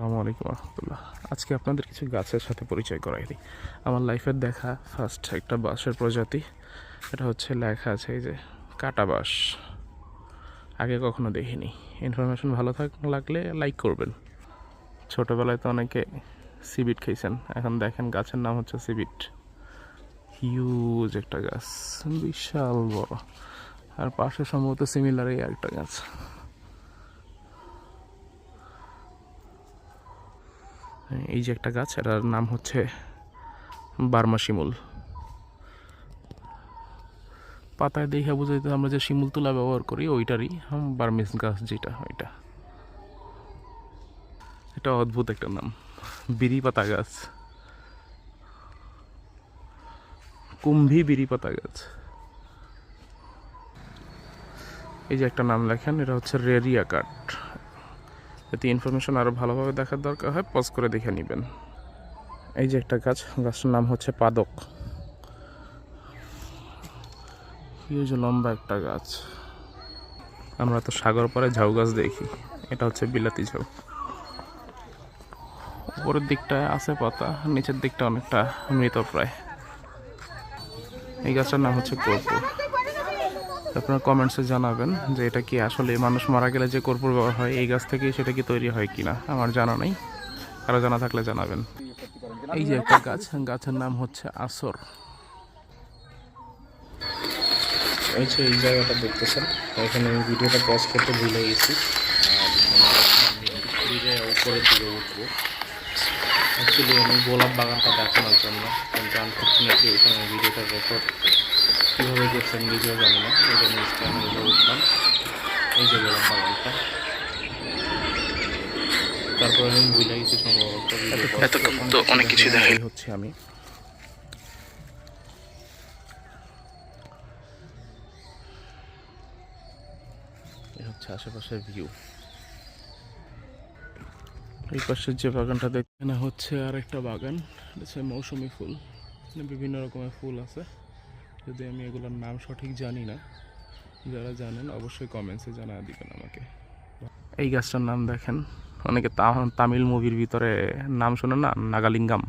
আসসালামু আলাইকুম রহমতুল্লাহ। আজকে আপনাদের কিছু গাছের সাথে পরিচয় করাই দিই। আমার লাইফের দেখা ফার্স্ট একটা বাঁশের প্রজাতি, এটা হচ্ছে লেখা আছে এই যে কাটা বাঁশ। আগে কখনো দেখিনি। ইনফরমেশন ভালো থাক, লাগলে লাইক করবেন। ছোটোবেলায় তো অনেকে সিবিট খেয়েছেন, এখন দেখেন গাছের নাম হচ্ছে সিবিট। হিউজ একটা গাছ, বিশাল বড়। আর পাশে সম্ভবত সিমিলারই একটা গাছ। এই যে একটা গাছ, এটার নাম হচ্ছে বার্মা শিমুল। পাতায় দেখে বুঝাইতে আমরা যে শিমুল তুলা ব্যবহার করি, ওইটারই বার্মিস গাছ যেটা, ওইটা। এটা অদ্ভুত একটা নাম, বিড়ি পাতা গাছ। কুম্ভি বিড়ি পাতা গাছ। এই যে একটা নাম লেখেন, এটা হচ্ছে রেরিয়া কাঠ। যদি ইনফরমেশন আরও ভালোভাবে দেখার দরকার হয় পজ করে দেখে নেবেন। এই যে একটা গাছ, গাছটার নাম হচ্ছে পাদক। হিউজ লম্বা একটা গাছ। আমরা তো সাগর পরে ঝাউ গাছ দেখি, এটা হচ্ছে বিলাতি ঝাউ। উপরের দিকটায় আছে পাতা, নিচের দিকটা অনেকটা মৃত প্রায়। এই গাছটার নাম হচ্ছে কর্পূর। আপনারা কমেন্টসে জানাবেন যে এটা কি আসলে মানুষ মারা গেলে যে কর্পূর ব্যবহার হয়, এই গাছ থেকেই সেটা কি তৈরি হয় কিনা? আমার জানা নেই। কারও জানা থাকলে জানাবেন। এই যে একটা গাছ, গাছের নাম হচ্ছে আসর। এই যে এই জায়গাটা দেখতেছেন, এখানে আমি ভিডিওটা পজ করতে ভুলে গেছি। উপরের দিকে উঠবো। অ্যাকচুয়ালি আমি গোলাপ বাগানটা দেখানোর জন্য, কিন্তু আনফর্চুনেটলি ওইখানে ভিডিওটা রেকর্ড কীভাবে করছেন নিজেও জানি না। এই জন্য আমি উঠলাম। এই যে গোলাপ বাগানটা তারপরে আমি ভুলে গেছি সম্ভবত এতক্ষণ তো অনেক কিছু দেখাই হচ্ছে আমি। হচ্ছে আশেপাশের ভিউ এই পাশের যে বাগানটা দেখছেন হচ্ছে আর একটা বাগান। এটা হচ্ছে মৌসুমি ফুল। বিভিন্ন রকমের ফুল আছে। যদি আমি এগুলোর নাম সঠিক জানি না, যারা জানেন অবশ্যই কমেন্টসে জানা দিবেন আমাকে। এই গাছটার নাম দেখেন, অনেকে তামিল মুভির ভিতরে নাম শোনে না? নাগালিঙ্গাম।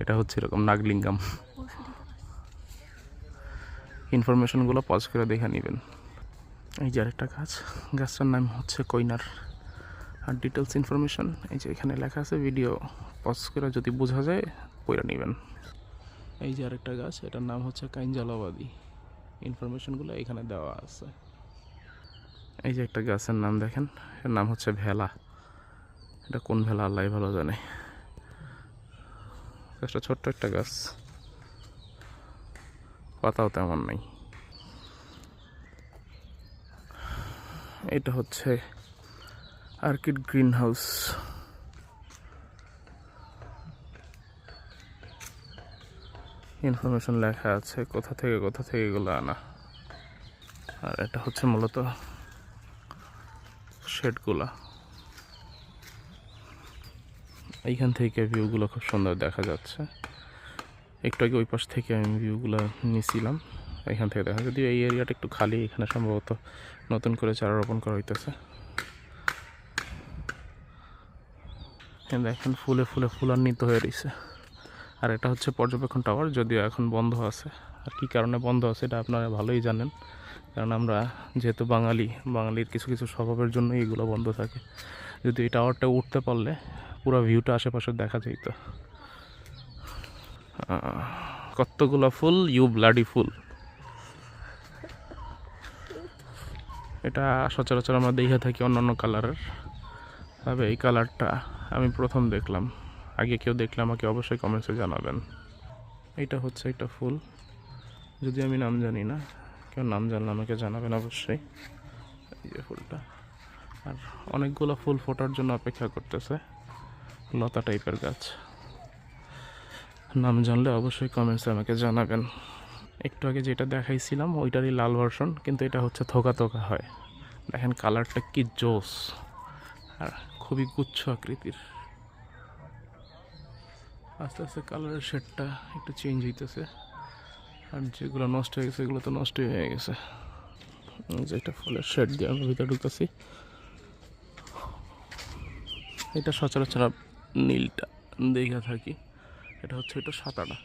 এটা হচ্ছে এরকম নাগলিঙ্গাম। ইনফরমেশনগুলো পজ করে দেখে নেবেন। এই যে আরেকটা গাছ, গাছটার নাম হচ্ছে কইনার। আর ডিটেলস ইনফরমেশন এই যে এখানে লেখা আছে ভিডিও পজ করে যদি বোঝা যায়, পড়ে নেবেন। এই যে আরেকটা গাছ, এটার নাম হচ্ছে কাইঞ্জালাবাদী ইনফরমেশনগুলো এখানে দেওয়া আছে। এই যে একটা গাছের নাম দেখেন, এর নাম হচ্ছে ভেলা। এটা কোন ভেলা আল্লাহ ভালো জানে। গাছটা ছোট্ট একটা গাছ। পাতাও তেমন নাই। এটা হচ্ছে আর্কিড গ্রিন হাউস ইনফরমেশন লেখা আছে, কোথা থেকে কোথা থেকে এগুলো আনা। আর এটা হচ্ছে মূলত শেডগুলা। এইখান থেকে ভিউগুলো খুব সুন্দর দেখা যাচ্ছে। একটু আগে ওই পাশ থেকে আমি ভিউগুলো নিয়েছিলাম এখান থেকে দেখা। যদিও এই এরিয়াটা একটু খালি, এখানে সম্ভবত নতুন করে চারা রোপণ করা হইতেছে। দেখেন, ফুলে ফুলে ফুলান্বিত হয়ে রয়েছে আর এটা হচ্ছে পর্যবেক্ষণ টাওয়ার যদিও এখন বন্ধ আছে। আর কী কারণে বন্ধ আছে, এটা আপনারা ভালোই জানেন। কারণ আমরা যেহেতু বাঙালি, বাঙালির কিছু কিছু স্বভাবের জন্য এগুলো বন্ধ থাকে। যদি এই টাওয়ারটা উঠতে পারলে পুরো ভিউটা আশেপাশে দেখা যেত। কতগুলো ফুল? ইউ ব্লাডি ফুল এটা সচরাচর আমরা দেখে থাকি অন্য অন্য কালারের তবে এই কালারটা আমি প্রথম দেখলাম। আগে কেউ দেখলে আমাকে অবশ্যই কমেন্টসে জানাবেন। এটা হচ্ছে একটা ফুল। যদি আমি নাম জানি না, কেউ নাম জানলে আমাকে জানাবেন অবশ্যই। এই যে ফুলটা। আর অনেকগুলো ফুল ফোটার জন্য অপেক্ষা করতেছে। লতা টাইপের গাছ। নাম জানলে অবশ্যই কমেন্টসে আমাকে জানাবেন। একটু আগে যেটা দেখাইছিলাম, ওইটারই লাল ভার্সন কিন্তু এটা হচ্ছে থোকা থোকা হয়। দেখেন কালারটা কি জোস। আর খুবই গুচ্ছ আকৃতির। আস্তে আস্তে কালারের শেডটা একটু চেঞ্জ হইতেছে। আর যেগুলো নষ্ট হয়ে গেছে এগুলো তো নষ্টই হয়ে গেছে। যে একটা ফুলের শেড দিয়ে আমরা ভিতরে ঢুকতেছি। এটা সচরাচর নীলটা দেখা থাকি। এটা হচ্ছে, এটা সাতাটা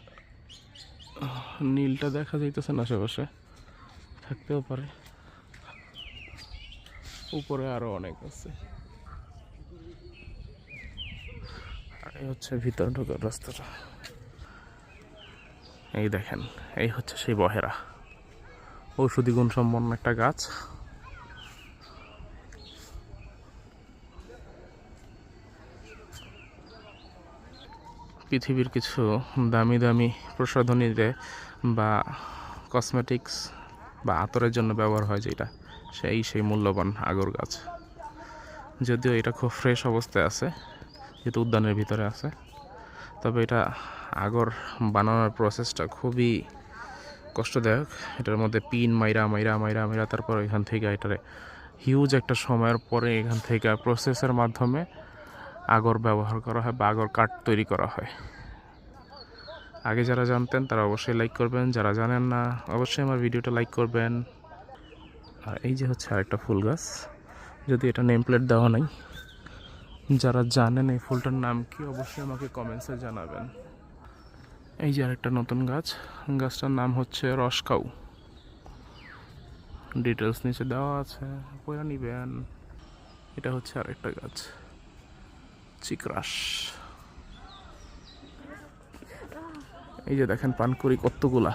নীলটা দেখা যাইতেছে না আশেপাশে। থাকতেও পারে। উপরে আরও অনেক আছে আর এই হচ্ছে ভিতর ঢোকার রাস্তাটা। এই দেখেন, এই হচ্ছে সেই বহেরা। ঔষধি গুণ সম্পন্ন একটা গাছ। পৃথিবীর কিছু দামি দামি প্রসাধনীতে বা কসমেটিক্স বা আতরের জন্য ব্যবহার হয় যেটা, সেই সেই মূল্যবান আগর গাছ। যদিও এটা খুব ফ্রেশ অবস্থায় আছে যেহেতু উদ্যানের ভিতরে আছে। তবে এটা আগর বানানোর প্রসেসটা খুবই কষ্টদায়ক। এটার মধ্যে পিন মাইরা মাইরা মাইরা মাইরা, তারপর এখান থেকে এটারে হিউজ একটা সময়ের পরে এখান থেকে প্রসেসের মাধ্যমে আগর ব্যবহার করা হয় বা আগর কাঠ তৈরি করা হয়। আগে যারা জানতেন তারা অবশ্যই লাইক করবেন। যারা জানেন না, অবশ্যই আমার ভিডিওটা লাইক করবেন। আর এই যে হচ্ছে আরেকটা ফুল গাছ। যদি এটা নেম প্লেট দেওয়া নাই যারা জানেন এই ফুলটার নাম কি, অবশ্যই আমাকে কমেন্টসে জানাবেন। এই যে আরেকটা নতুন গাছ, গাছটার নাম হচ্ছে রসকাউ। ডিটেলস নিচে দেওয়া আছে পড়ে নিবেন। এটা হচ্ছে আরেকটা গাছ, চিকরাস। এই যে দেখেন পানকুড়ি কতগুলা।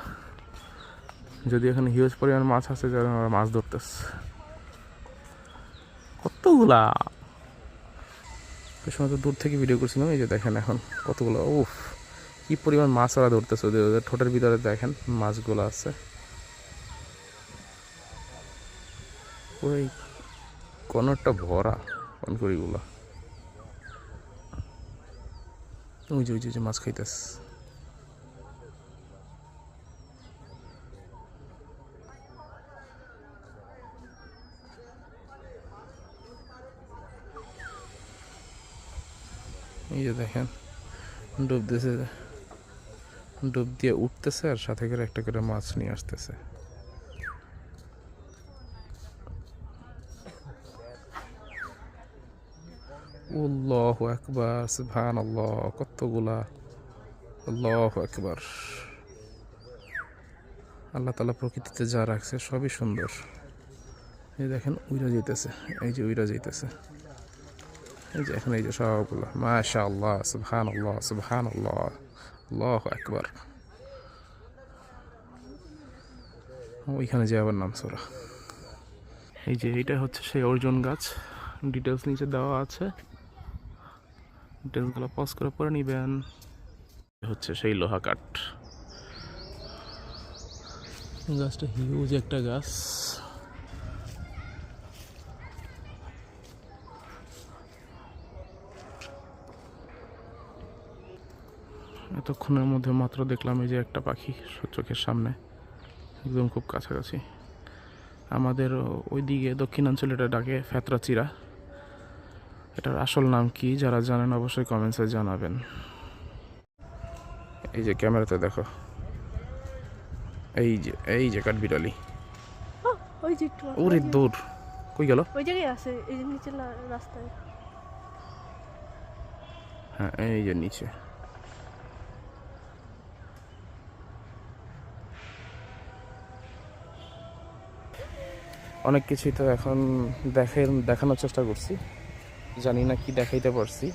যদি এখানে হিউজ পরিমাণ মাছ আছে যারা মাছ ধরতেছে। কতগুলা? সময় দূর থেকে ভিডিও করছিলাম, এই যে দেখেন এখন কতগুলো, উফ, কি পরিমাণ মাছ ওরা ধরতেছে ওদের ওদের ঠোঁটের ভিতরে দেখেন মাছগুলো আছে। ওই কোনো একটা ভরা যে, ওই যে ওই যে মাছ খাইতেছে। এই যে দেখেন, ডুব দিয়েছে ডুব দিয়ে উঠতেছে আর সাথে করে একটা করে মাছ নিয়ে আসতেছে। একবার কতগুলা। একবার আল্লাহ তালা প্রকৃতিতে যা রাখছে সবই সুন্দর। এই দেখেন, উইরা যেতেছে এই যে উইরা যেতেছে এই যে এখন এই যে সবগুলো। মাশা আল্লাহ সুবহান আল্লাহ সুবহান আল্লাহ আল্লাহ একবার ওইখানে যে আবার নাম সোরা। এই যে এইটা হচ্ছে সেই অর্জুন গাছ। ডিটেলস নিচে দেওয়া আছে। ডিটেলসগুলো পজ করে পরে নিবেন। হচ্ছে সেই লোহা কাঠ। গাছটা হিউজ একটা গাছ। এতক্ষণের মধ্যে মাত্র দেখলাম এই যে একটা পাখি চোখের সামনে একদম খুব কাছাকাছি। আমাদের ওই দিকে দক্ষিণাঞ্চলে এটা ডাকে ফেতরা চিরা এটার আসল নাম কি যারা জানেন অবশ্যই কমেন্টসে জানাবেন। এই যে ক্যামেরাতে দেখো। এই যে এই যে কাঠবিড়ালি। ওরে দূর কই গেল? ওই জায়গায় আছে এই যে নিচে রাস্তায়। হ্যাঁ এই যে নিচে। অনেক কিছুই তো এখন দেখে দেখানোর চেষ্টা করছি। জানি না কি দেখাইতে পারছি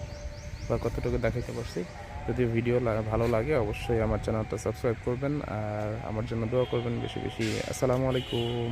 বা কতটুকু দেখাইতে পারছি। যদি ভিডিও ভালো লাগে অবশ্যই আমার চ্যানেলটা সাবস্ক্রাইব করবেন আর আমার জন্য দোয়া করবেন বেশি বেশি। আসসালামু আলাইকুম।